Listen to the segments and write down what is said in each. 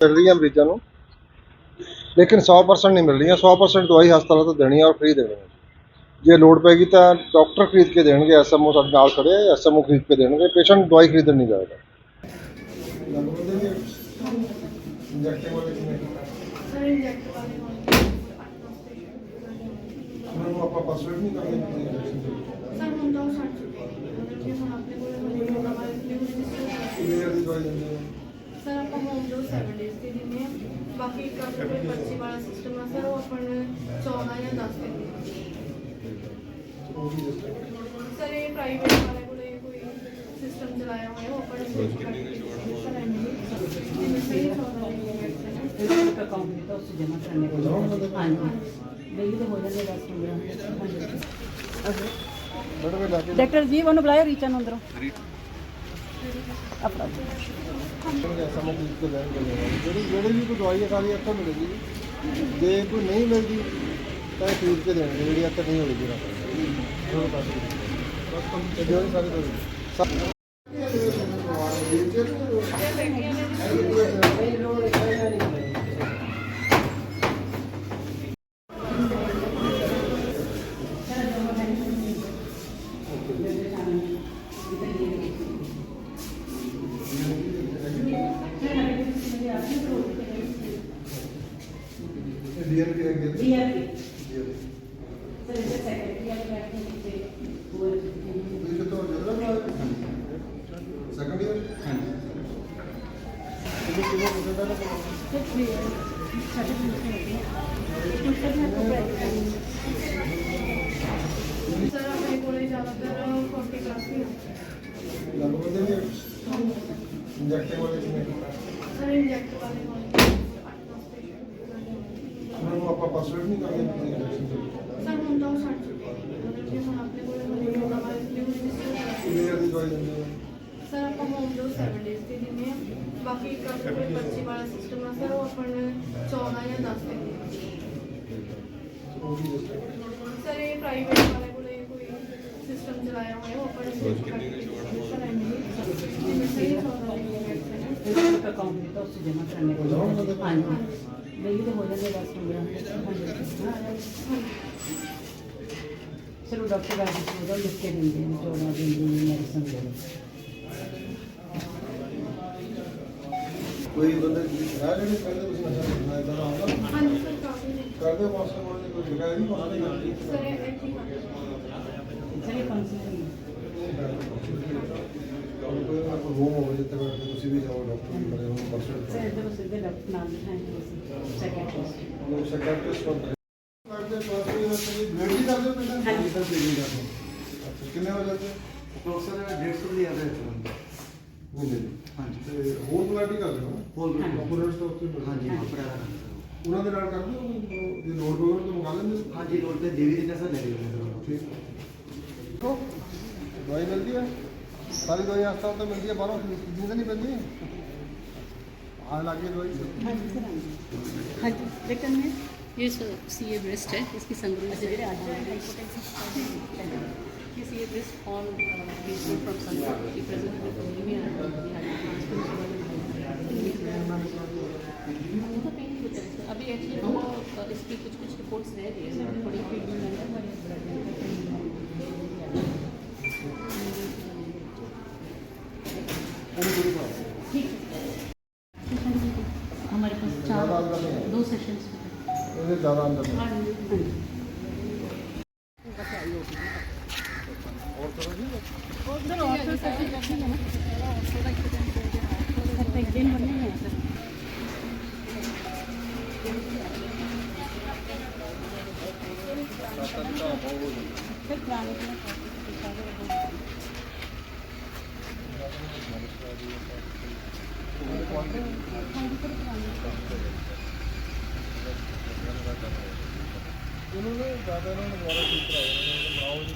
ਮਿਲ ਰਹੀ ਹੈ ਮਰੀਜ਼ਾਂ ਨੂੰ। ਲੇਕਿਨ 100% ਨਹੀਂ ਮਿਲ ਰਹੀਆਂ। 100% ਦਵਾਈ ਹਸਪਤਾਲਾਂ ਤੋਂ ਦੇਣੀ ਹੈ ਔਰ ਫ੍ਰੀ ਦੇਣੀ ਹੈ ਜੇ ਲੋੜ ਪੈਗੀ ਤਾਂ ਡਾਕਟਰ ਖਰੀਦ ਕੇ ਦੇਣਗੇ ਐਸਐਮਓ ਸਾਡੇ ਨਾਲ ਖੜੇ ਹੈ ਐਸਐਮਓ ਖਰੀਦ ਕੇ ਦੇਣਗੇ। ਪੇਸ਼ੈਂਟ ਦਵਾਈ ਖਰੀਦਣ ਨਹੀਂ ਜਾਏਗਾ। ਸਰ ਹੁਣ ਤਾਂ ਉਹ ਛੱਡ ਚੁੱਕੇ ਮਤਲਬ ਕਿ ਹੁਣ ਆਪਣੇ ਕੋਲ ਹਲੇ ਨਵਾਂ ਨਿਊ ਰਜਿਸਟਰ ਦਵਾਈ ਦਿੰਦੇ ਸਰ ਆਪਾਂ ਹੋਮ ਡੋਰ 7 ਡੇਸ ਦੀ ਦਿੰਦੇ ਹਾਂ। ਬਾਕੀ ਇੱਕ ਆਪਣਾ ਕੋਈ ਪਰਚੀ ਵਾਲਾ ਸਿਸਟਮ ਆ ਸਰ ਉਹ ਆਪਾਂ 14 ਜਾਂ 10 ਦਿਨ ਸਰ ਇਹ ਪ੍ਰਾਈਵੇਟ ਵਾਲੇ ਕੋਲੇ ਕੋਈ ਸਿਸਟਮ ਚਲਾਇਆ ਹੋਇਆ ਉਹ ਆਪਾਂ ਸੋਚ ਕੇ ਸਰ ਸਹੀ 14 ਦਿਨ ਦਾ ਦਿੱਤਾ ਉਸ ਜਮਾ ਕਰਨੇ ਕੋਲ। ਹਾਂਜੀ। ਬਈ ਤਾਂ ਹੋ ਜਾਂਦੇ 10 15 ਹਾਂਜੀ। ਡਾਕਟਰ ਜੀ ਉਹਨੂੰ ਬੁਲਾਇਆ ਰੀਚਨ ਅੰਦਰੋਂ। ਆਪਣਾ ਜਿਹੜੀ ਜਿਹੜੀ ਵੀ ਕੋਈ ਦਵਾਈ ਹੈ ਸਾਰੀ ਇੱਥੋਂ ਮਿਲੇਗੀ ਜੇ। ਕੋਈ ਨਹੀਂ ਮਿਲਦੀ ਤਾਂ ਇਹ ਖਰੀਦ ਕੇ ਦੇਣਗੇ ਜਿਹੜੀ ਇੱਥੇ ਨਹੀਂ ਹੋਵੇਗੀ ਨਾ ਬਸ ਕੰਮ ਜਿਹੜੀ ਸਾਰੀ ਦਵਾਈ ਸਰ ਆਪਣੇ ਕੋਲੇ ਜ਼ਿਆਦਾਤਰ 40 ਪਲੱਸ ਹੀ ਹੁੰਦੇ ਲੱਗਦੇ ਨੇ ਇੰਜੈਕਟਿਵ ਵਾਲੇ ਜਿਵੇਂ ਸਰ ਇੰਜੈਕਟ ਵਾਲੇ ਕੋਲੇ 8-10 ਪੇਸ਼ੈਂਟ ਉਹਨਾਂ ਨੂੰ ਆਪਾਂ ਪਰਸੂਏਟ ਨਹੀਂ ਕਰਦੇ ਇੰਜੈਕਸ਼ਨ ਸਰ ਹੁਣ ਤਾਂ ਉਹ ਛੱਡ ਚੁੱਕੇ ਨੇ। ਮਤਲਬ ਕਿ ਹੁਣ ਆਪਣੇ ਕੋਲ ਹਲੇ ਨਵਾਂ ਨਿਊ ਰਜਿਸਟਰ ਕਿਹਦੇ ਦੀ ਦਵਾਈ ਦਿੰਦੇ ਸਰ ਆਪਾਂ ਹੋਮ ਡੋਜ਼ 7 ਡੇਜ਼ ਦੀ ਦਿੰਦੇ ਹਾਂ ਬਾਕੀ ਇੱਕ ਆਪਣੇ ਕੋਲ ਪਰਚੀ ਵਾਲਾ ਸਿਸਟਮ सर आपको होम डोर सेवन डेज़ की देनी बाकी का पर्ची वाला सिस्टम है सर वो अपन चौदह या दस तक सर ये प्राइवेट वाले को कोई सिस्टम चलाया हुआ है वो अपन अकाउंट में चलो डॉक्टर का देंगे ਕੋਈ ਬੰਦੇ ਦੀ ਸ਼ਰਾਬ ਜਿਹੜੇ ਕਹਿੰਦੇ ਤੁਸੀਂ ਨਸ਼ਾ ਕਰਨਾ ਇਦਾਂ ਦਾ ਆਉਂਦਾ ਹਾਂਜੀ ਸਰ ਕਾਫੀ ਨੇ ਕਰਦੇ ਪਾਸੇ ਮੋੜ ਦੀ ਕੋਈ ਜਗ੍ਹਾ ਨਹੀਂ ਪਾਸੇ ਜਾਂਦੀ ਸਰ ਐਂਟੀ ਚਲੇ ਕੋਈ ਰੂਮ ਹੋਵੇ ਜਿੱਥੇ ਬੈਠ ਕੇ ਤੁਸੀਂ ਵੀ ਜਾਓ ਡਾਕਟਰ ਵੀ ਬਣੇ ਹੋਣ ਪਰਸਨ ਸਰ ਇਧਰ ਉਸ ਦੇ ਡਾਕਟਰ ਨਾਮ ਹੈ ਸੈਕਟਰੀ ਉਹ ਸੈਕਟਰੀ ਸਪੰਦਰ ਕਰਦੇ ਕਰਦੇ ਤੁਸੀਂ ਬਲੇਡੀ ਕਰਦੇ ਹੋ ਪਹਿਲਾਂ ਹਾਂਜੀ। ਸਰ ਬਲੇਡੀ ਕਰਦੇ ਕਿੰਨੇ ਵਜੇ ਤੱਕ ਪ੍ਰੋਫੈਸਰ 150 ਦੀ ਆਦੇ ਹੈ ਮਹੀਨੇ ਦੀ ਹਾਂਜੀ ਤੇ ਹੋਰ ਬਲੇਡ ਹੀ ਕਰਦੇ ਹੋ ਹੋਰ ਵੀ ਕੰਪੋਨੈਂਟਸ ਤਾਂ ਉੱਥੇ ਮਿਲਦੇ ਹਾਂਜੀ ਨੇ। ਕੱਪੜਾ ਦਾ ਕੰਮ ਸਰ। ਉਹਨਾਂ ਦੇ ਨਾਲ ਕਰਦੇ ਹੋ ਜੇ ਲੋਡ ਪਵੇ ਤਾਂ ਮੰਗਾ ਲੈਂਦੇ ਹੋ ਹਾਂਜੀ ਰੋਡ ਤੇ ਦੇਵੀ ਦਿੰਦਾ ਸਰ ਲੈ ਲਿਓ ਠੀਕ ਦੇਖੋ ਦਵਾਈ ਮਿਲਦੀ ਹੈ ਸਾਰੀ ਦਵਾਈ ਹਸਪਤਾਲ ਤੋਂ ਮਿਲਦੀ ਹੈ ਬਾਹਰੋਂ ਖਰੀਦਣੀ ਤਾਂ ਨਹੀਂ ਪੈਂਦੀ ਆ ਲੱਗੇ ਦਵਾਈ हाँ जी सर हाँ जी लेकिन मैं ये सी ए ब्रेस्ट है इसकी संग्रह से मेरे आज ये C A breast on peaceful from संग्रह ਦੋ ਸੈਸ਼ਨਸ ਇਹਦੇ ਜ਼ਿਆਦਾ ਅੰਦਰ ਨਹੀਂ। ਹਾਂਜੀ। ਹਾਂਜੀ ਉਧਰ ਔਰਥੋ ਸੈਸ਼ਨ ਕਰਨੀ ਹੈ ਨਾ ਔਰਥੋ ਦਾ ਇੱਕ ਦਿਨ ਦੋ ਦਿਨ ਔਰਥੋ ਦਾ ਇੱਕ ਦਿਨ ਬੰਨੇ ਹੈ ਸਰ ਫਿਰ ਪੁਰਾਣੇ ਦਿਨ ਹਾਂਜੀ ਸਰ ਪੁਰਾਣੇ ਉਹਨੂੰ ਨਾ ਜ਼ਿਆਦਾ ਇਹਨਾਂ ਦੁਬਾਰਾ ਠੀਕ ਕਰਾਓ ਉਹਨਾਂ ਨੂੰ ਬਣਾਓ ਜੀ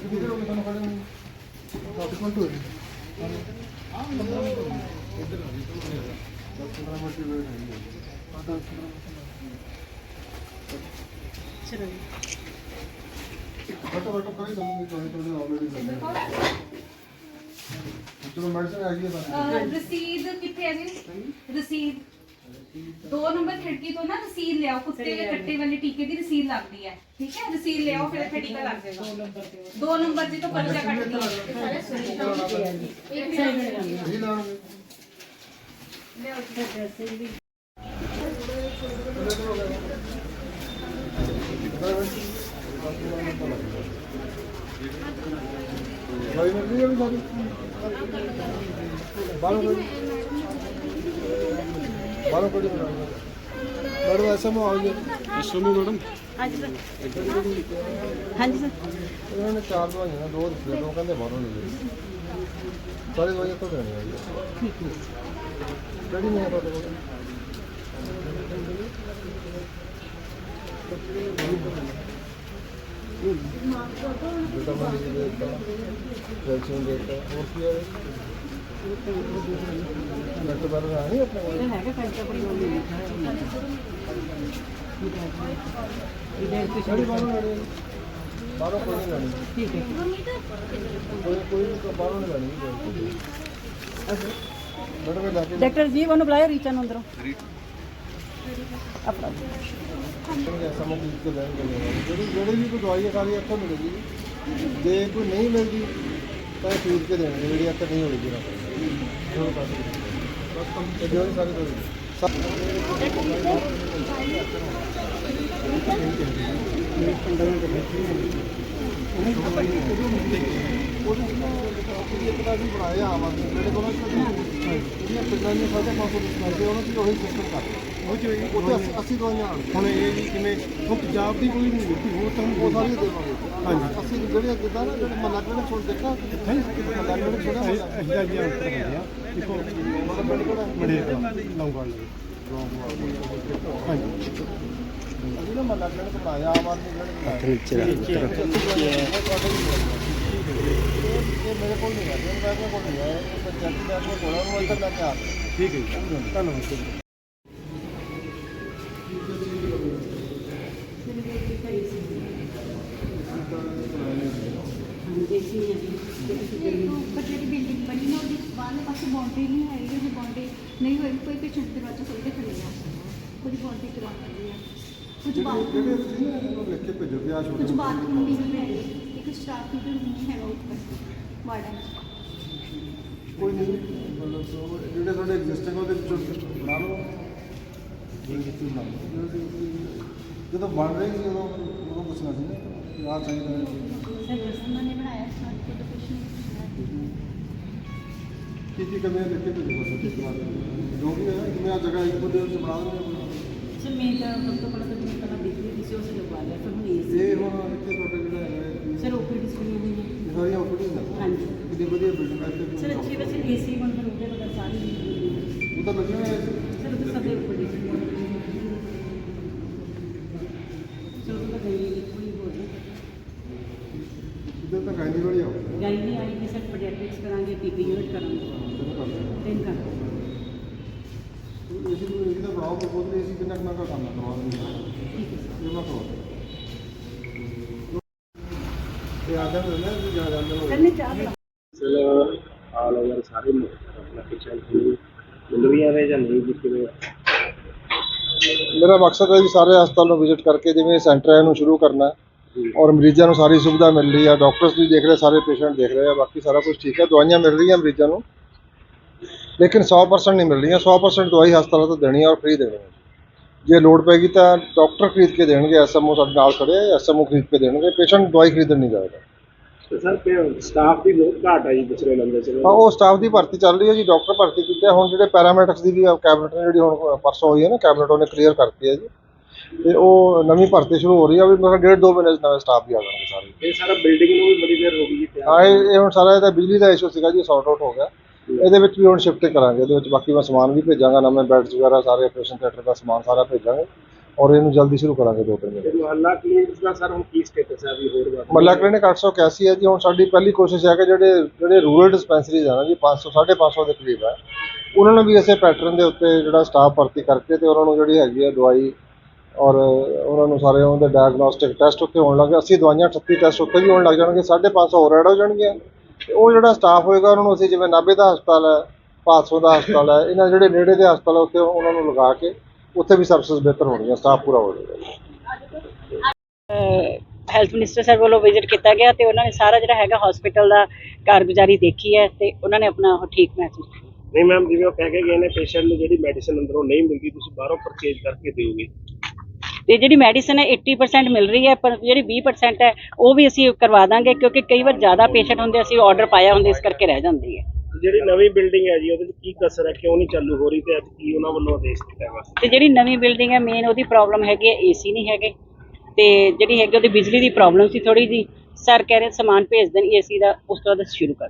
ਕਿਹਦੇ ਲੋਕ ਤੁਹਾਨੂੰ ਖੜੇ ਨੇ ਡਾਕੂਮੈਂਟ ਹੋਏ ਹਾਂ ਇੱਧਰ ਆ ਜੀ ਦਸ ਪੰਦਰਾਂ ਮਿੰਟ ਦੀ ਵੇਟ ਹੈਗੀ ਹੈ ਹਾਂ ਮਿੰਟ चलो। ਬਟੋ ਬਟੋ ਕਰੀ ਤੁਹਾਨੂੰ ਤੁਹਾਡੇ ਤੁਹਾਡੇ ਆਲਰੇਡੀ ਚਲੋ ਮੈਡੀਸਨ ਆ ਗਈ ਹੈ ਰਸੀਦ ਕਿੱਥੇ ਹੈ ਜੀ ਰਸੀਦ ਦੋ ਨੰਬਰ ਖਿੜਕੀ ਤੋਂ ਨਾ ਰਸੀਦ ਲਿਆਓ ਕੁੱਤੇ ਦੇ ਕੱਟੇ ਵਾਲੇ ਟੀਕੇ ਦੀ ਰਸੀਦ ਲੱਗਦੀ ਹੈ ਠੀਕ ਹੈ ਰਸੀਦ ਲਿਆਓ ਫਿਰ ਇੱਥੇ ਟੀਕਾ ਲੱਗ ਜਾਏਗਾ ਦੋ ਨੰਬਰ ਜੀ ਤੋਂ ਪਰਚਾ ਕੱਟਦੀ ਹੈ ਇਹ ਲਾਉਣਗੇ ਭਾਈ ਮਿਲ ਗਈ ਅਭੀ ਸਾਡੀ ਬਾਲੋਂ ਕੋਲ ਬਾਲੋਂ ਕੋਲ ਬਣਾਉਣਾ ਮੈਡਮ ਐਸਾ ਮੋ ਆਉਂਗੇ ਐਸਾ ਮੋ ਮੈਡਮ ਹਾਂਜੀ ਸਰ ਹਾਂਜੀ ਸਰ ਇਹਨਾਂ ਨੇ ਚਾਰ ਦਵਾਈਆਂ ਨੇ ਦੋ ਦਿੱਤੀਆਂ ਦੋ ਕਹਿੰਦੇ ਬਾਹਰੋਂ ਨਹੀਂ ਲਈ ਸਾਰੇ ਦਵਾਈਆਂ ਤੋਂ ਦੇਣੀਆਂ ਜੀ ਠੀਕ ਹੈ ਕਿਹੜੀ ਨਹੀਂ ਤੁਹਾਡੇ ਕੋਲ ਵਿਟਾਮਿਨ ਡੀ ਦੇ ਦਿੱਤਾ ਕੈਲਸ਼ੀਅਮ ਦੇ ਦਿੱਤਾ ਹੋਰ ਕੀ ਹੈ ਡਾਕਟਰ ਬਾਰੇ ਆ ਨਹੀਂ ਆਪਣੇ ਕੋਲ ਹੈਗਾ ਪੈਂਟ ਆਪਣੀ ਉਹ ਨਹੀਂ ਇਹਦੇ ਕੁਝ ਕਿਹੜੀ ਬਾਹਰੋਂ ਲੈਣੀ ਬਾਹਰੋਂ ਕੋਈ ਨਹੀਂ ਲੈਣੀ ਠੀਕ ਹੈ ਕੋਈ ਕੋਈ ਬਾਹਰੋਂ ਨਹੀਂ ਲੈਣੀ ਜੀ ਡਾਕਟਰ ਜੀ ਉਹਨੂੰ ਬੁਲਾਇਆ ਰੀਚਾ ਨੂੰ ਅੰਦਰੋਂ। ਆਪਣਾ ਜਿਹੜੀ ਜਿਹੜੀ ਵੀ ਕੋਈ ਦਵਾਈ ਹੈ ਸਾਰੀ ਇੱਥੋਂ ਮਿਲੇਗੀ ਜੇ ਕੋਈ ਨਹੀਂ ਮਿਲਦੀ ਤਾਂ ਇਹ ਖਰੀਦ ਕੇ ਦੇਣਗੇ ਜਿਹੜੀ ਇੱਥੇ ਨਹੀਂ ਹੋਏਗੀ ਨਾ ਬਸ ਕੰਮ ਤੇ ਜੋ ਦਵਾਈ ਉਹਦੀ ਇੱਕ ਤਾਂ ਅਸੀਂ ਬਣਾਇਆ ਆਮ ਆਦਮੀ ਜਿਹੜੇ ਕੋਲ ਜਿਹੜੀਆਂ ਪਿੰਡਾਂ ਦੀਆਂ ਸਾਡੇ ਪਾਸੋਂ ਦਿਖਾਉਂਦੇ ਉਹਨਾਂ ਦੀ ਉਹੀ ਸਿਸਟਮ ਕਰਦੇ ਉਹ ਚ ਉੱਥੇ 80 ਦਵਾਈਆਂ ਆਣ ਹੁਣ ਇਹ ਵੀ ਕਿਵੇਂ ਉਹ ਪੰਜਾਬ ਦੀ ਕੋਈ ਨਹੀਂ ਦਿੱਤੀ ਉਹ ਤਾਂ ਉਹ ਸਾਰੀਆਂ ਦੇਵਾਂਗੇ ਹਾਂਜੀ ਅਸੀਂ ਜਿਹੜੇ ਜਿੱਦਾਂ ਨਾ ਜਿਹੜੇ ਮੱਲਾ ਕਿਹੜੇ ਛੋੜ ਦੇਖਾ ਮੱਲਾ ਕਿਹੜੇ ਛੋੜਾ ਅਸੀਂ ਤਾਂ ਜੀ ਅੰਤਰ ਕਰਦੇ ਆ ਦੇਖੋ ਮੜੇ ਲਈ ਹਾਂਜੀ ਅਸੀਂ ਨਾ ਮੱਲਾ ਕਿਹੜੇ ਬਣਾਇਆ ਆਮ ਆਦਮੀ ਕਿਹੜੇ ਇਹ ਮੇਰੇ ਕੋਲ ਨਹੀਂ ਹੈ ਇਹ ਮੇਰੇ ਕੋਲ ਨਹੀਂ ਹੈ ਇਹ ਪੰਚਾਇਤੀ ਲੈਵਲ ਕੋਲ ਹੈ ਉਹਨੂੰ ਇੱਧਰ ਲੈ ਕੇ ਆ ਠੀਕ ਹੈ ਜੀ ਧੰਨਵਾਦ ਜੀ ਦੇਸੀ ਹੈ ਬਿਲਡਿੰਗ ਬਣੀ ਨਾ ਉਹਦੇ ਬਾਹਰਲੇ ਪਾਸੇ ਬਾਉਂਡਰੀ ਨਹੀਂ ਹੈਗੀ ਜੇ ਬਾਉਂਡਰੀ ਨਹੀਂ ਹੋਈ ਕੋਈ ਪੇਸ਼ੈਂਟ ਦਰਵਾਜ਼ਾ ਖੋਲ੍ਹ ਕੇ ਥੱਲੇ ਆ ਸਕਦਾ ਬਾਉਂਡਰੀ ਕਰਵਾ ਦਿੰਦੀ ਆ ਕੁਝ ਬਾਥਰੂਮ ਜਿਹੜੇ ਤੁਸੀਂ ਨਾ ਇਹਨੂੰ ਲਿਖ ਕੇ ਭੇਜੋ ਕਿ ਆ ਛੋਟੇ ਕੁਝ ਬਾਥਰੂਮ ਵੀ ਨਹੀਂ ਹੈਗੇ ਇੱਕ ਸਟਾਫ ਵੀ ਨਹੀਂ ਹੈਗਾ ਉੱਪਰ ਵਾਰਡਨ ਕੋਈ ਨਹੀਂ ਮਤਲਬ ਉਹ ਜਿਹੜੇ ਸਾਡੇ ਐਗਜ਼ਿਸਟਿੰਗ ਉਹਦੇ ਵਿੱਚੋਂ ਬਣਾ ਲਓ। ਜਿਹੜੇ ਵਿੱਚ ਬਣਾ ਲਓ। ਜਦੋਂ ਬਣ ਰਹੀ ਸੀ ਉਦੋਂ ਉਦੋਂ ਪੁੱਛਣਾ ਸੀ ਨਾ। ਆ ਚਾਹੀਦਾ ਹੈ? ਸਰ ਉਹਨਾਂ ਨੇ ਬਣਾਇਆ ਸਾਡੇ ਕੋਲ ਤਾਂ ਕੁਛ ਨਹੀਂ ਕੀ ਕੀ ਕਮੀਆਂ ਲਿਖ ਕੇ ਭੇਜੋ ਤਰ੍ਹਾਂ ਜੋ ਵੀ ਹੈ ਜਿਵੇਂ ਆ ਜਗ੍ਹਾ ਇੱਕ ਦੇ ਵਿੱਚ ਬਣਾ ਦਿੰਦੇ ਸਰ ਮੈਂ ਤਾਂ ਸਭ ਤੋਂ ਪਹਿਲਾਂ ਤਾਂ ਜਿਵੇਂ ਪਹਿਲਾਂ ਬਿਜਲੀ ਦੀ ਸੀ ਉਸ ਲਗਵਾ ਲਿਆ ਫਿਰ ਹੁਣ ਏਸੀ ਇਹ ਹੁਣ ਇੱਥੇ ਤੁਹਾਡੇ ਜਿਹੜਾ ਹੈਗਾ ਇਹ ਸਰ ਓਪੀਡੀ ਬਣੀ ਹੋਈ ਹੈ ਇਹ ਸਾਰੀਆਂ ਓਪਨਿੰਗ ਨੇ ਹਾਂਜੀ ਕਿੰਨੀ ਵਧੀਆ ਬਿਲਡਿੰਗ ਹੈ ਇੱਥੇ ਸਰ ਅੱਛੀ ਵੈਸੇ ਏਸੀ ਬਣ ਬਣ ਉਹਦੇ ਬਦਲ ਸਾਰੀ ਬਿਜਲੀ ਉਹ ਤਾਂ ਲੱਗੇ ਹੋਏ ਸੀ ਸਰ ਉਹ ਤਾਂ ਸਭੇ ਓਪੀਡੀ ਸਰ ਉਹ ਤਾਂ ਗਈ ਕੋਈ ਹੋ ਨਹੀਂ ਇੱਧਰ ਤਾਂ ਗਾਇਨੀ ਵਾਲੀ ਆਉਂਦੀ ਗਾਈ ਨਹੀਂ ਆਈ ਕਿ ਸਰ ਪੀਡੀਆਟ੍ਰਿਕਸ ਕਰਾਂਗੇ ਪੀਪੀ ਯੂਨਿਟ ਕਰਾਂਗੇ ਤਿੰਨ ਕਰ ਇਹ ਜੀ ਇਹ ਤਾਂ ਬਣਾਓ ਬਹੁਤ ਨਹੀਂ ਸੀ ਕਿੰਨਾ ਕਿੰਨਾ ਕੁ ਕੰਮ ਕਰਵਾ ਦਿੰਦੇ ਠੀਕ ਹੈ ਸਰ। ਇਹ ਮੈਂ ਕਰਵਾ ਇਹ ਆਦਮ ਨੇ ਨਾ ਜ਼ਿਆਦਾ ਜਾਂਦੇ ਹੋ। ਕਰਨੇ ਚਾਹ ਬਣਾ। ਚਲੋ ਆਲ ਓਵਰ ਸਾਰੇ ਮ- ਆਪਣਾ ਕਿਚਨ ਨੂੰ। ਮਿਲ ਵੀ ਆਵੇ ਜਾਂ ਨਹੀਂ ਵੀ ਕਿਵੇਂ। ਮੇਰਾ ਮਕਸਦ ਹੈ ਜੀ ਸਾਰੇ ਹਸਪਤਾਲ ਨੂੰ ਵਿਜ਼ਿਟ ਕਰਕੇ ਜਿਵੇਂ ਸੈਂਟਰ ਹੈ ਇਹਨੂੰ ਸ਼ੁਰੂ ਕਰਨਾ। ਹੈ। ਔਰ ਮਰੀਜ਼ਾਂ ਨੂੰ ਸਾਰੀ ਸੁਵਿਧਾ ਮਿਲ ਰਹੀ ਹੈ ਡਾਕਟਰਸ ਵੀ ਦੇਖ ਰਹੇ ਸਾਰੇ ਪੇਸ਼ੈਂਟ ਦੇਖ ਰਹੇ ਆ ਬਾਕੀ ਸਾਰਾ ਕੁਝ ਠੀਕ ਹੈ ਦਵਾਈਆਂ ਮਿਲ ਰਹੀਆਂ ਮਰੀਜ਼ਾਂ ਨੂੰ। ਲੇਕਿਨ 100% ਨਹੀਂ ਮਿਲ ਰਹੀਆਂ 100% ਦਵਾਈ ਹਸਪਤਾਲਾਂ ਤੋਂ ਦੇਣੀ ਹੈ ਔਰ ਫ੍ਰੀ ਦੇਣੀ ਹੈ ਜੇ ਲੋੜ ਪੈਗੀ ਤਾਂ ਡਾਕਟਰ ਖਰੀਦ ਕੇ ਦੇਣਗੇ ਐਸਐਮਓ ਸਾਡੇ ਨਾਲ ਖੜੇ ਆ ਐਸਐਮਓ ਖਰੀਦ ਕੇ ਦੇਣਗੇ ਪੇਸ਼ੈਂਟ ਦਵਾਈ ਖਰੀਦਣ ਨਹੀਂ ਜਾਏਗਾ। ਸਰ ਸਟਾਫ ਦੀ ਬਹੁਤ ਘਾਟ ਆ ਜੀ ਪਿਛਲੇ ਲੰਬੇ ਹਾਂ ਚਲੋ ਉਹ ਸਟਾਫ ਦੀ ਭਰਤੀ ਚੱਲ ਰਹੀ ਹੈ ਜੀ ਡਾਕਟਰ ਭਰਤੀ ਕੀਤੇ ਆ। ਹੁਣ ਜਿਹੜੇ ਪੈਰਾਮੈਡਿਕਸ ਦੀ ਵੀ ਕੈਬਨਿਟ ਨੇ ਜਿਹੜੀ ਹੁਣ ਪਰਸੋਂ ਹੋਈ ਹੈ ਨਾ ਕੈਬਨਿਟ ਉਹਨੇ ਕਲੀਅਰ ਕਰਤੀ ਹੈ ਜੀ। ਤੇ ਉਹ ਨਵੀਂ ਭਰਤੀ ਸ਼ੁਰੂ ਹੋ ਰਹੀ ਹੈ ਵੀ ਮਤਲਬ ਡੇਢ ਦੋ ਮਹੀਨੇ ਨਵੇਂ ਸਟਾਫ ਵੀ ਆ ਜਾਣਗੇ ਸਾਰੇ। ਇਹ ਸਾਰਾ ਬਿਲਡਿੰਗ ਨੂੰ ਵੀ ਬੜੀ ਦੇਰ ਹੋ ਗਈ ਜੀ ਹਾਂ ਇਹ ਹੁਣ ਸਾਰਾ ਇਹਦਾ ਬਿਜਲੀ ਦਾ ਇਸ਼ੂ ਸੀਗਾ ਜੀ ਸੌਰਟ ਆਊਟ ਹੋ ਗਿਆ। ਇਹਦੇ ਵਿੱਚ ਵੀ ਹੁਣ ਸ਼ਿਫਟ ਕਰਾਂਗੇ ਇਹਦੇ ਵਿੱਚ ਬਾਕੀ ਮੈਂ ਸਮਾਨ ਵੀ ਭੇਜਾਂਗਾ ਨਵੇਂ ਬੈਡਸ ਵਗੈਰਾ ਸਾਰੇ ਆਪਰੇਸ਼ਨ ਥੀਏਟਰ ਦਾ ਸਮਾਨ ਸਾਰਾ ਭੇਜਾਂਗੇ ਔਰ ਇਹਨੂੰ ਜਲਦੀ ਸ਼ੁਰੂ ਕਰਾਂਗੇ ਦੋ ਤਿੰਨ ਦਿਨ। ਮੁਹੱਲਾ ਕਲੀਨਿਕਸ ਦਾ ਸਰ ਹੁਣ ਕੀ ਸਟੇਟਸ ਹੈ ਵੀ ਹੋਰ ਬਾਤ ਮੱਲਾ ਕਲੀਨਿਕ 881 ਹੈ ਜੀ ਹੁਣ ਸਾਡੀ ਪਹਿਲੀ ਕੋਸ਼ਿਸ਼ ਹੈ ਕਿ ਜਿਹੜੇ ਜਿਹੜੇ ਰੂਰਲ ਡਿਸਪੈਂਸਰੀਜ਼ ਆ ਨਾ ਜੀ 500 550 ਦੇ ਕਰੀਬ ਹੈ ਉਹਨਾਂ ਨੂੰ ਵੀ ਇਸੇ ਪੈਟਰਨ ਦੇ ਉੱਤੇ ਜਿਹੜਾ ਸਟਾਫ ਭਰਤੀ ਕਰਕੇ ਤੇ ਉਹਨਾਂ ਨੂੰ ਜਿਹੜੀ ਹੈਗੀ ਹੈ ਦਵਾਈ ਔਰ ਉਹਨਾਂ ਨੂੰ ਸਾਰੇ ਉਹਨਾਂ ਦੇ ਡਾਇਗਨੋਸਟਿਕ ਟੈਸਟ ਉੱਤੇ ਹੋਣ ਲੱਗੇ 80 ਦਵਾਈਆਂ 38 ਟੈਸਟ ਉੱਤੇ ਵੀ ਹੋਣ ਲੱਗ ਜਾਣਗੇ 550 ਹੋਰ ਐਡ ਹੋ ਜਾਣਗੀਆਂ। ਤੇ ਉਹ ਜਿਹੜਾ ਸਟਾਫ ਹੋਏਗਾ ਉਹਨਾਂ ਨੂੰ ਅਸੀਂ ਜਿਵੇਂ ਨਾਭੇ ਦਾ ਹਸਪਤਾਲ ਹੈ ਪਾਸੋਂ ਦਾ ਹਸਪਤਾਲ ਹੈ ਇਹਨਾਂ ਜਿਹੜੇ ਨੇੜੇ ਦੇ ਹਸਪਤਾਲ ਆ, ਉੱਥੇ ਉਹਨਾਂ ਨੂੰ ਲਗਾ ਕੇ ਉੱਥੇ ਵੀ ਸਰਵਿਸਿਜ਼ ਬਿਹਤਰ ਹੋਣਗੀਆਂ ਸਟਾਫ ਪੂਰਾ ਹੋ ਜਾਏਗਾ। ਹੈਲਥ ਮਿਨਿਸਟਰ ਸਰ ਵੱਲੋਂ ਵਿਜ਼ਿਟ ਕੀਤਾ ਗਿਆ ਤੇ ਉਹਨਾਂ ਨੇ ਸਾਰਾ ਜਿਹੜਾ ਹੈਗਾ ਹਸਪੀਟਲ ਦਾ ਕਾਰਗੁਜ਼ਾਰੀ ਦੇਖੀ ਹੈ ਤੇ ਉਹਨਾਂ ਨੇ ਆਪਣਾ ਉਹ ਠੀਕ ਮਹਿਸੂਸ ਕੀਤਾ। ਨਹੀਂ ਮੈਮ ਜਿਵੇਂ ਉਹ ਕਹਿ ਕੇ ਗਏ ਨੇ ਪੇਸ਼ੈਂਟ ਨੂੰ ਜਿਹੜੀ ਮੈਡੀਸਿਨ ਅੰਦਰੋਂ ਨਹੀਂ ਮਿਲਦੀ ਤੁਸੀਂ ਬਾਹਰੋਂ ਪਰਚੇਜ ਕਰਕੇ ਦਿਓਗੇ। ਤੇ ਜਿਹੜੀ ਮੈਡੀਸਨ ਹੈ 80% ਮਿਲ ਰਹੀ ਹੈ ਪਰ ਜਿਹੜੀ 20% ਹੈ ਉਹ ਵੀ ਅਸੀਂ ਕਰਵਾ ਦਾਂਗੇ ਕਿਉਂਕਿ ਕਈ ਵਾਰ ਜ਼ਿਆਦਾ ਪੇਸ਼ੈਂਟ ਹੁੰਦੇ ਅਸੀਂ ਆਰਡਰ ਪਾਇਆ ਹੁੰਦਾ ਇਸ ਕਰਕੇ ਰਹਿ ਜਾਂਦੀ ਹੈ। ਜਿਹੜੀ ਨਵੀਂ ਬਿਲਡਿੰਗ ਹੈ ਜੀ ਉਹਦੇ 'ਚ ਕੀ ਕਸਰ ਹੈ ਕਿਉਂ ਨਹੀਂ ਚਾਲੂ ਹੋ ਰਹੀ ਤੇ ਅੱਜ ਕੀ ਉਹਨਾਂ ਵੱਲੋਂ ਆਦੇਸ਼ ਦਿੱਤਾ ਹੈਗਾ ਤੇ ਜਿਹੜੀ ਨਵੀਂ ਬਿਲਡਿੰਗ ਹੈ ਮੇਨ ਉਹਦੀ ਪ੍ਰੋਬਲਮ ਹੈਗੀ ਹੈ ਏਸੀ ਨਹੀਂ ਹੈਗੇ। ਤੇ ਜਿਹੜੀ ਹੈਗੀ ਉਹਦੀ ਬਿਜਲੀ ਦੀ ਪ੍ਰੋਬਲਮ ਸੀ ਥੋੜੀ ਜੀ ਸਰ ਕਹਿ ਰਹੇ ਸਮਾਨ ਭੇਜ ਦੇਣ ਏਸੀ ਦਾ ਉਸ ਤੋਂ ਬਾਅਦ ਸ਼ੁਰੂ ਕਰ